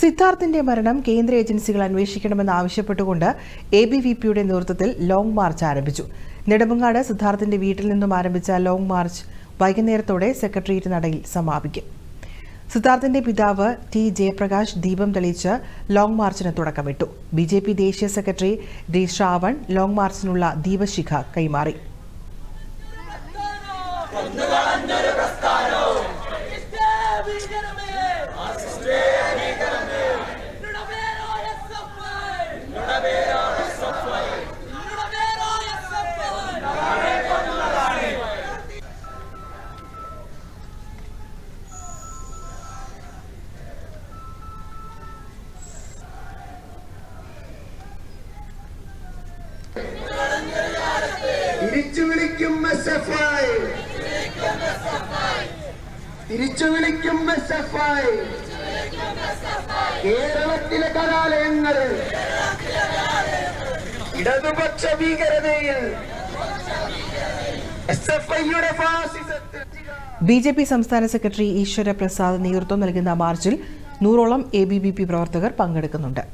സിദ്ധാർത്ഥിന്റെ മരണം കേന്ദ്ര ഏജൻസികൾ അന്വേഷിക്കണമെന്ന് ആവശ്യപ്പെട്ടുകൊണ്ട് എ ബി വി പിയുടെ നേതൃത്വത്തിൽ ലോങ് മാർച്ച് ആരംഭിച്ചു. നെടുമങ്ങാട് സിദ്ധാർത്ഥിന്റെ വീട്ടിൽ നിന്നും ആരംഭിച്ച ലോങ് മാർച്ച് വൈകുന്നേരത്തോടെ സെക്രട്ടേറിയറ്റ് നടയിൽ സമാപിക്കും. സിദ്ധാർത്ഥിന്റെ പിതാവ് ടി ജയപ്രകാശ് ദീപം തെളിയിച്ച് ലോങ് മാർച്ചിന് തുടക്കമിട്ടു. ബി ജെ പി ദേശീയ സെക്രട്ടറി ഡി ശ്രാവൺ ലോങ് മാർച്ചിനുള്ള ദീപശിഖ കൈമാറി. തിരിച്ചു വിളിക്കും തിരിച്ചു വിളിക്കും കേരളത്തിലെ കലാലയങ്ങൾ ഇടതുപക്ഷ ഭീകരതയിൽ ബി ജെ പി സംസ്ഥാന സെക്രട്ടറി ഈശ്വര പ്രസാദ് നേതൃത്വം നൽകുന്ന മാർച്ചിൽ നൂറോളം എ ബി വി പി പ്രവർത്തകർ പങ്കെടുക്കുന്നുണ്ട്.